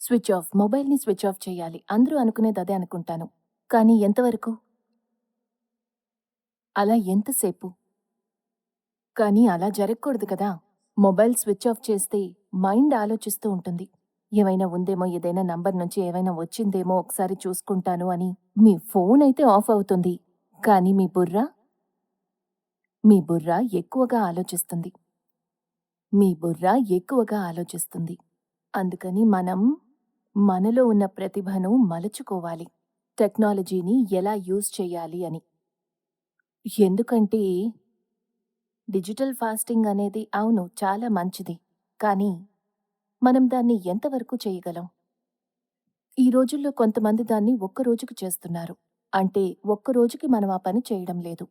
Switch off. మొబైల్ని switch off చేయాలి. అందరూ అనుకునేది అదే అనుకుంటాను. కానీ ఎంతవరకు? అలా ఎంతసేపు? కానీ అలా జరగకూడదు కదా. మొబైల్ స్విచ్ ఆఫ్ చేస్తే మైండ్ ఆలోచిస్తూ ఉంటుంది. ఏమైనా ఉందేమో ఏదైనా నంబర్ నుంచి ఏమైనా వచ్చిందేమో ఒకసారి చూసుకుంటాను అని మీ ఫోన్ అయితే ఆఫ్ అవుతుంది. కానీ మీ బుర్ర? మీ బుర్ర ఎక్కువగా ఆలోచిస్తుంది. మీ బుర్ర ఎక్కువగా ఆలోచిస్తుంది. అందుకని మనం మనలో ఉన్న ప్రతిభను మలుచుకోవాలి. టెక్నాలజీని ఎలా యూజ్ చేయాలి అని. ఎందుకంటే డిజిటల్ ఫాస్టింగ్ అనేది అవును చాలా మంచిది. కానీ మనం దాన్ని ఎంతవరకు చేయగలం? ఈ రోజుల్లో కొంతమంది దాన్ని ఒక్కరోజుకి చేస్తున్నారు. అంటే ఒక్క రోజుకి మనం ఆ పని చేయడం లేదు.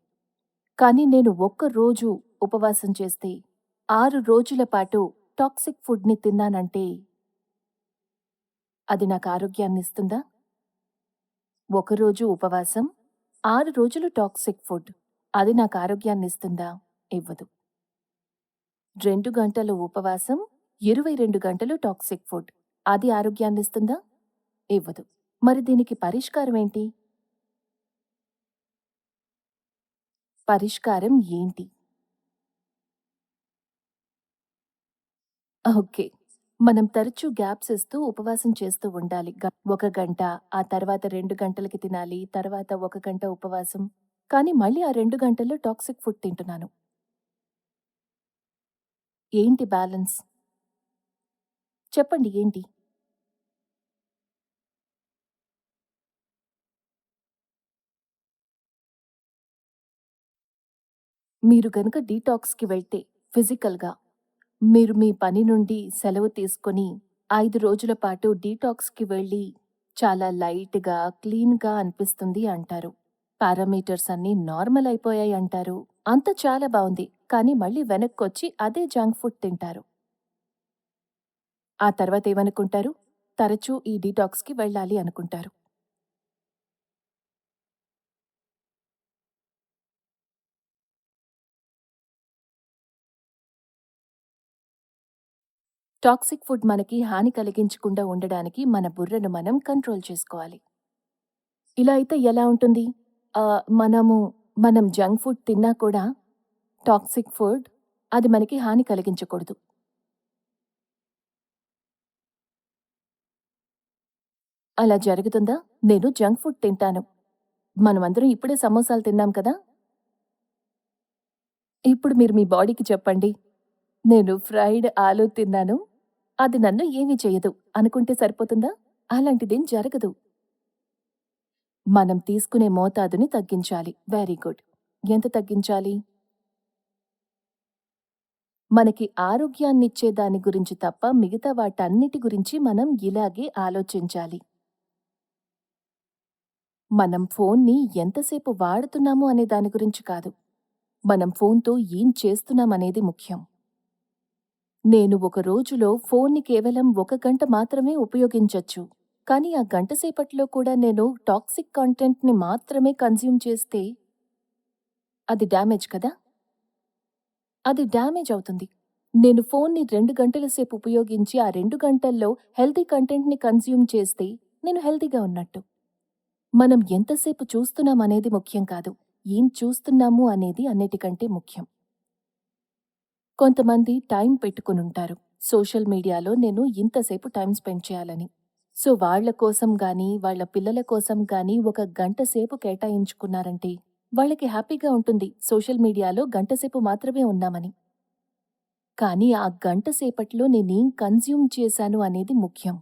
కానీ నేను ఒక్క రోజు ఉపవాసం చేస్తే ఆరు రోజుల పాటు టాక్సిక్ ఫుడ్ని తిన్నానంటే అది నాకు ఆరోగ్యాన్ని ఇస్తుందా ఒకరోజు ఉపవాసం ఆరు రోజులు టాక్సిక్ ఫుడ్. అది నాకు ఆరోగ్యాన్ని ఇస్తుందా ఇవ్వదు. రెండు గంటలు ఉపవాసం ఇరవై రెండు గంటలు టాక్సిక్ ఫుడ్. అది ఆరోగ్యాన్ని ఇస్తుందా ఇవ్వదు. మరి దీనికి పరిష్కారం ఏంటి? పరిష్కారం ఏంటి? ఓకే. మనం తరచూ గ్యాప్స్ ఇస్తూ ఉపవాసం చేస్తూ ఉండాలి. గ- ఒక గంట ఆ తర్వాత రెండు గంటలకి తినాలి తర్వాత ఒక గంట ఉపవాసం. కానీ మళ్ళీ ఆ రెండు గంటల్లో టాక్సిక్ ఫుడ్ తింటున్నాను. ఏంటి బ్యాలెన్స్? చెప్పండి ఏంటి? మీరు గనుక డీటాక్స్కి వెళ్తే ఫిజికల్గా మీరు మీ పని నుండి సెలవు తీసుకొని ఐదు రోజుల పాటు డీటాక్స్కి వెళ్ళి చాలా లైట్గా క్లీన్గా అనిపిస్తుంది అంటారు. పారామీటర్స్ అన్నీ నార్మల్ అయిపోయాయి అంటారు. అంత చాలా బాగుంది. కానీ మళ్ళీ వెనక్కొచ్చి అదే జంక్ ఫుడ్ తింటారు. ఆ తర్వాత ఏమనుకుంటారు? తరచూ ఈ డీటాక్స్కి వెళ్ళాలి అనుకుంటారు. టాక్సిక్ ఫుడ్ మనకి హాని కలిగించకుండా ఉండడానికి మన బుర్రను మనం కంట్రోల్ చేసుకోవాలి. ఇలా అయితే ఎలా ఉంటుంది? మనము మనం జంక్ ఫుడ్ తిన్నా కూడా టాక్సిక్ ఫుడ్ అది మనకి హాని కలిగించకూడదు. అలా జరుగుతుందా? నేను జంక్ ఫుడ్ తింటాను. మనమందరం ఇప్పుడే సమోసాలు తిన్నాం కదా? ఇప్పుడు మీరు మీ బాడీకి చెప్పండి. నేను ఫ్రైడ్ ఆలు తిన్నాను. అది నన్ను ఏమీ చేయదు అనుకుంటే సరిపోతుందా? అలాంటిదేం జరగదు. మనం తీసుకునే మోతాదుని తగ్గించాలి. Very good. ఎంత తగ్గించాలి? మనకి ఆరోగ్యాన్నిచ్చే దాని గురించి తప్ప మిగతా వాటన్నిటి గురించి మనం ఇలాగే ఆలోచించాలి. మనం ఫోన్ని ఎంతసేపు వాడుతున్నాము అనే దాని గురించి కాదు. మనం ఫోన్తో ఏం చేస్తున్నామనేది ముఖ్యం. నేను ఒక రోజులో ఫోన్ని కేవలం ఒక గంట మాత్రమే ఉపయోగించొచ్చు. కానీ ఆ గంట సేపట్లో కూడా నేను టాక్సిక్ కంటెంట్ని మాత్రమే కన్జ్యూమ్ చేస్తే అది డ్యామేజ్ కదా? అది డ్యామేజ్ అవుతుంది. నేను ఫోన్ని రెండు గంటల సేపు ఉపయోగించి ఆ రెండు గంటల్లో హెల్తీ కంటెంట్ని కన్జ్యూమ్ చేస్తే నేను హెల్తీగా ఉన్నట్టు. మనం ఎంతసేపు చూస్తున్నాం అనేది ముఖ్యం కాదు. ఏం చూస్తున్నాము అనేది అన్నిటికంటే ముఖ్యం. కొంతమంది టైం పెట్టుకునుంటారు. సోషల్ మీడియాలో నేను ఇంతసేపు టైం స్పెండ్ చేయాలని. సో వాళ్ళ కోసం గాని వాళ్ళ పిల్లల కోసం గాని ఒక గంట సేపు కేటాయించుకున్నారంటే వాళ్ళకి హ్యాపీగా ఉంటుంది. సోషల్ మీడియాలో గంటసేపు మాత్రమే ఉన్నామని. కానీ ఆ గంట సేపట్లో నేనేం కన్జ్యూమ్ చేశాను అనేది ముఖ్యం.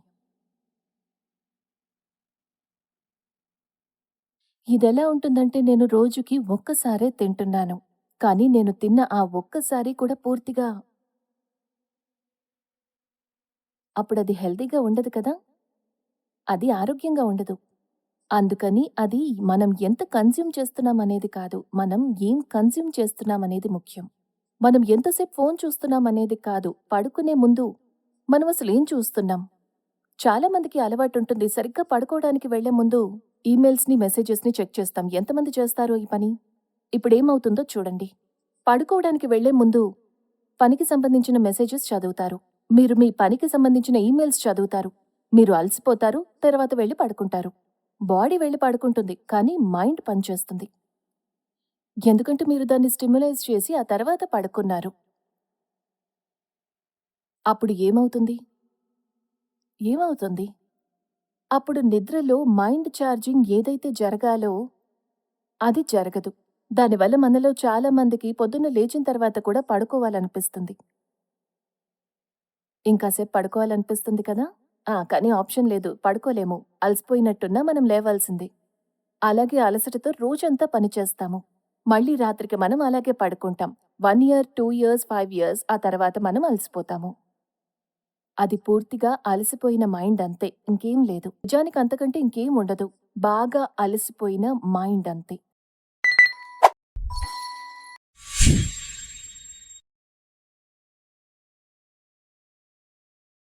ఇదెలా ఉంటుందంటే నేను రోజుకి ఒక్కసారే తింటున్నాను. కానీ నేను తిన్న ఆ ఒక్కసారి కూడా పూర్తిగా అప్పుడది హెల్తీగా ఉండదు కదా? అది ఆరోగ్యంగా ఉండదు. అందుకని అది మనం ఎంత కన్జ్యూమ్ చేస్తున్నామనేది కాదు మనం ఏం కన్జ్యూమ్ చేస్తున్నామనేది ముఖ్యం. మనం ఎంతసేపు ఫోన్ చూస్తున్నామనేది కాదు పడుకునే ముందు మనం అసలు ఏం చూస్తున్నాం? చాలామందికి అలవాటు ఉంటుంది సరిగ్గా పడుకోవడానికి వెళ్ళే ముందు ఈమెయిల్స్ని మెసేజెస్ని చెక్ చేస్తాం. ఎంతమంది చేస్తారో ఈ పని? ఇప్పుడేమవుతుందో చూడండి. పడుకోవడానికి వెళ్ళే ముందు పనికి సంబంధించిన మెసేజెస్ చదువుతారు. మీరు మీ పనికి సంబంధించిన ఈమెయిల్స్ చదువుతారు. మీరు అలసిపోతారు తర్వాత వెళ్ళి పడుకుంటారు. బాడీ వెళ్ళి పడుకుంటుంది కానీ మైండ్ పనిచేస్తుంది. ఎందుకంటే మీరు దాన్ని స్టిమ్యులైజ్ చేసి ఆ తర్వాత పడుకున్నారు. అప్పుడు ఏమవుతుంది? ఏమవుతుంది? అప్పుడు నిద్రలో మైండ్ ఛార్జింగ్ ఏదైతే జరగాలో అది జరగదు. దానివల్ల మనలో చాలా మందికి పొద్దున్న లేచిన తర్వాత కూడా పడుకోవాలనిపిస్తుంది. ఇంకాసేపు పడుకోవాలనిపిస్తుంది కదా? ఆ కానీ ఆప్షన్ లేదు. పడుకోలేము. అలసిపోయినట్టున్నా మనం లేవాల్సిందే. అలాగే అలసటతో రోజంతా పనిచేస్తాము మళ్ళీ రాత్రికి మనం అలాగే పడుకుంటాం. One year two years five years ఆ తర్వాత మనం అలసిపోతాము. అది పూర్తిగా అలసిపోయిన మైండ్ అంతే. ఇంకేం లేదు. నిజానికి అంతకంటే ఇంకేం ఉండదు. బాగా అలసిపోయిన మైండ్ అంతే.